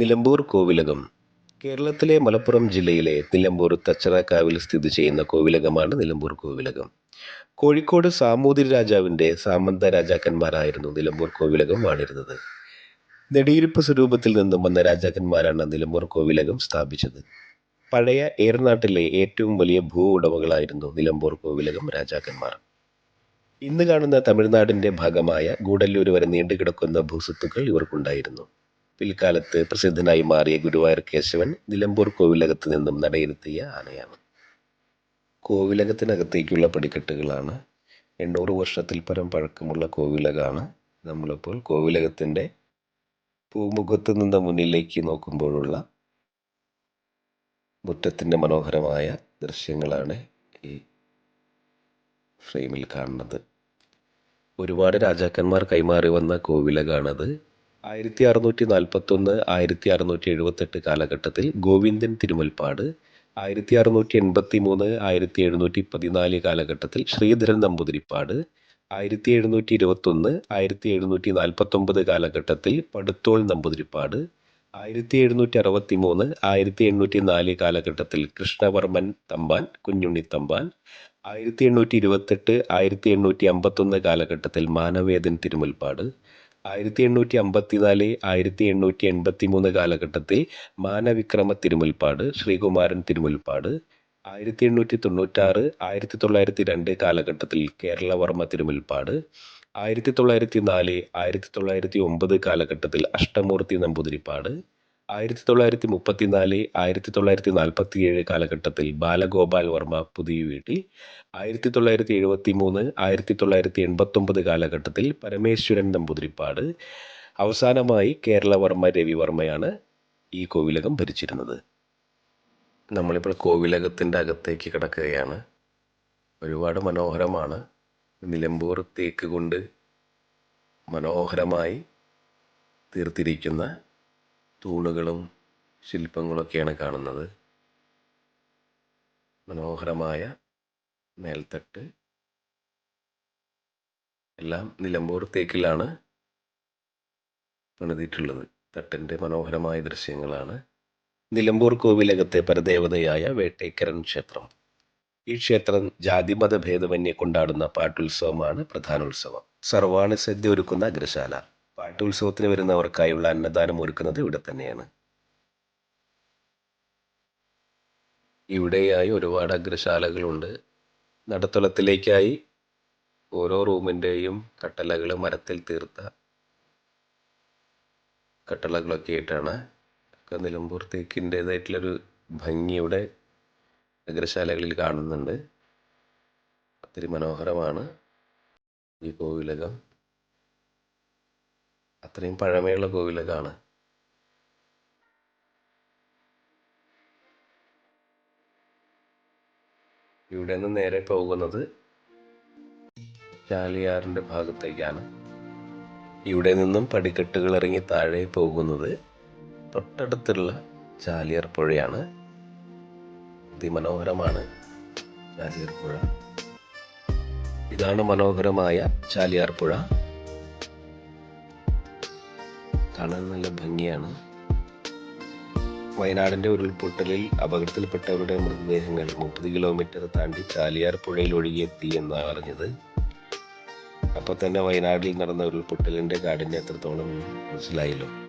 നിലമ്പൂർ കോവിലകം. കേരളത്തിലെ മലപ്പുറം ജില്ലയിലെ നിലമ്പൂർ തച്ചറക്കാവിൽ സ്ഥിതി ചെയ്യുന്ന കോവിലകമാണ് നിലമ്പൂർ കോവിലകം. കോഴിക്കോട് സാമൂതിരി രാജാവിന്റെ സാമന്ത രാജാക്കന്മാരായിരുന്നു നിലമ്പൂർ കോവിലകം വാണിരുന്നത്. നെടിയിരുപ്പ് സ്വരൂപത്തിൽ നിന്നും വന്ന രാജാക്കന്മാരാണ് നിലമ്പൂർ കോവിലകം സ്ഥാപിച്ചത്. പഴയ ഏറനാട്ടിലെ ഏറ്റവും വലിയ ഭൂ ഉടമകളായിരുന്നു നിലമ്പൂർ കോവിലകം രാജാക്കന്മാർ. ഇന്ന് കാണുന്ന തമിഴ്നാടിന്റെ ഭാഗമായ ഗൂഡല്ലൂർ വരെ നീണ്ടുകിടക്കുന്ന ഭൂസ്വത്തുക്കൾ ഇവർക്കുണ്ടായിരുന്നു. പിൽക്കാലത്ത് പ്രസിദ്ധനായി മാറിയ ഗുരുവായൂർ കേശവൻ നിലമ്പൂർ കോവിലകത്ത് നിന്നും നടയിരുത്തിയ ആനയാണ്. കോവിലകത്തിനകത്തേക്കുള്ള പടിക്കെട്ടുകളാണ്. എണ്ണൂറ് വർഷത്തിൽ പരം പഴക്കമുള്ള കോവിലകമാണ് നമ്മളിപ്പോൾ കോവിലകത്തിന്റെ പൂമുഖത്ത് നിന്ന് മുന്നിലേക്ക് നോക്കുമ്പോഴുള്ള മുറ്റത്തിന്റെ മനോഹരമായ ദൃശ്യങ്ങളാണ് ഈ ഫ്രെയിമിൽ കാണുന്നത്. ഒരുപാട് രാജാക്കന്മാർ കൈമാറി വന്ന കോവിലകാണത് ആയിരത്തി അറുന്നൂറ്റി നാൽപ്പത്തൊന്ന് ആയിരത്തി അറുന്നൂറ്റി എഴുപത്തെട്ട് കാലഘട്ടത്തിൽ ഗോവിന്ദൻ തിരുമുൽപ്പാട് ആയിരത്തി അറുന്നൂറ്റി എൺപത്തി മൂന്ന് ആയിരത്തി എഴുന്നൂറ്റി പതിനാല് കാലഘട്ടത്തിൽ ശ്രീധരൻ നമ്പൂതിരിപ്പാട് ആയിരത്തി എഴുന്നൂറ്റി ഇരുപത്തൊന്ന് ആയിരത്തി എഴുന്നൂറ്റി നാൽപ്പത്തൊമ്പത് കാലഘട്ടത്തിൽ പടുത്തോൾ നമ്പൂതിരിപ്പാട് ആയിരത്തി എഴുന്നൂറ്റി അറുപത്തി മൂന്ന് ആയിരത്തി എണ്ണൂറ്റി നാല് കാലഘട്ടത്തിൽ കൃഷ്ണവർമ്മൻ തമ്പാൻ കുഞ്ഞുണ്ണി തമ്പാൻ ആയിരത്തി എണ്ണൂറ്റി ഇരുപത്തെട്ട് ആയിരത്തി എണ്ണൂറ്റി അമ്പത്തൊന്ന് കാലഘട്ടത്തിൽ മാനവേദൻ തിരുമുൽപ്പാട് ആയിരത്തി എണ്ണൂറ്റി അമ്പത്തിനാല് ആയിരത്തി എണ്ണൂറ്റി എൺപത്തി മൂന്ന് കാലഘട്ടത്തിൽ മാനവിക്രമ തിരുമുൽപ്പാട് ശ്രീകുമാരൻ തിരുമുൽപ്പാട്. ആയിരത്തി എണ്ണൂറ്റി തൊണ്ണൂറ്റാറ് ആയിരത്തി തൊള്ളായിരത്തി രണ്ട് കാലഘട്ടത്തിൽ കേരളവർമ്മ തിരുമുൽപ്പാട്. ആയിരത്തി തൊള്ളായിരത്തി നാല് ആയിരത്തി തൊള്ളായിരത്തി ഒമ്പത് കാലഘട്ടത്തിൽ അഷ്ടമൂർത്തി നമ്പൂതിരിപ്പാട്. ആയിരത്തി തൊള്ളായിരത്തി മുപ്പത്തി നാല് ആയിരത്തി തൊള്ളായിരത്തി നാൽപ്പത്തി ഏഴ് കാലഘട്ടത്തിൽ ബാലഗോപാൽ വർമ്മ പുതിയ വീട്ടിൽ ആയിരത്തി തൊള്ളായിരത്തി എഴുപത്തി മൂന്ന് ആയിരത്തി തൊള്ളായിരത്തി എൺപത്തൊമ്പത് കാലഘട്ടത്തിൽ പരമേശ്വരൻ നമ്പൂതിരിപ്പാട് അവസാനമായി കേരളവർമ്മ രവിവർമ്മയാണ് ഈ കോവിലകം ഭരിച്ചിരുന്നത്. നമ്മളിപ്പോൾ കോവിലകത്തിന്റെ അകത്തേക്ക് കിടക്കുകയാണ്. ഒരുപാട് മനോഹരമാണ്. നിലമ്പൂർ തേക്ക് കൊണ്ട് മനോഹരമായി തീർത്തിരിക്കുന്ന തൂണുകളും ശില്പങ്ങളൊക്കെയാണ് കാണുന്നത്. മനോഹരമായ മേൽത്തട്ട്. എല്ലാം നിലമ്പൂർ തേക്കിലാണ് പണിതിട്ടുള്ളത്. തട്ടിന്റെ മനോഹരമായ ദൃശ്യങ്ങളാണ്. നിലമ്പൂർ കോവിലകത്തെ പരദേവതയായ വേട്ടേക്കരൻ ക്ഷേത്രം. ഈ ക്ഷേത്രം ജാതിമത ഭേദമന്യേ കൊണ്ടാടുന്ന പാട്ടുത്സവമാണ് പ്രധാനോത്സവം. സർവാണി സദ്യ ഒരുക്കുന്ന അഗ്രശാല. പാട്ടുത്സവത്തിന് വരുന്നവർക്കായുള്ള അന്നദാനം ഒരുക്കുന്നത് ഇവിടെ തന്നെയാണ്. ഇവിടെയായി ഒരുപാട് അഗ്രശാലകളുണ്ട്. നടത്തുളത്തിലേക്കായി ഓരോ റൂമിന്റെയും കട്ടളകൾ മരത്തിൽ തീർത്ത കട്ടളകളൊക്കെ ആയിട്ടാണ് നിലമ്പൂർ തേക്കിന്റേതായിട്ടുള്ളൊരു ഭംഗിയുടെ അഗ്രശാലകളിൽ കാണുന്നുണ്ട്. ഒത്തിരി മനോഹരമാണ് ഈ കോവിലകം. അത്രയും പഴമയുള്ള കോവിലകമാണ് ഇവിടെ നിന്ന് നേരെ പോകുന്നത് ചാലിയാറിന്റെ ഭാഗത്തേക്കാണ്. ഇവിടെ നിന്നും പടിക്കെട്ടുകൾ ഇറങ്ങി താഴെ പോകുന്നത് തൊട്ടടുത്തുള്ള ചാലിയാർ പുഴയാണ്. അതിമനോഹരമാണ് ചാലിയാർ പുഴ. ഇതാണ് മനോഹരമായ ചാലിയാർ പുഴ. കാണാൻ നല്ല ഭംഗിയാണ്. വയനാടിന്റെ ഉരുൾപൊട്ടലിൽ അപകടത്തിൽപ്പെട്ടവരുടെ മൃതദേഹങ്ങൾ മുപ്പത് കിലോമീറ്റർ താണ്ടി ചാലിയാർ പുഴയിൽ ഒഴുകിയെത്തി എന്നാണ് അറിഞ്ഞത്. അപ്പോൾ തന്നെ വയനാട്ടിൽ നടന്ന ഉരുൾപൊട്ടലിന്റെ കാഠിന്യം എത്രത്തോളം മനസ്സിലായല്ലോ.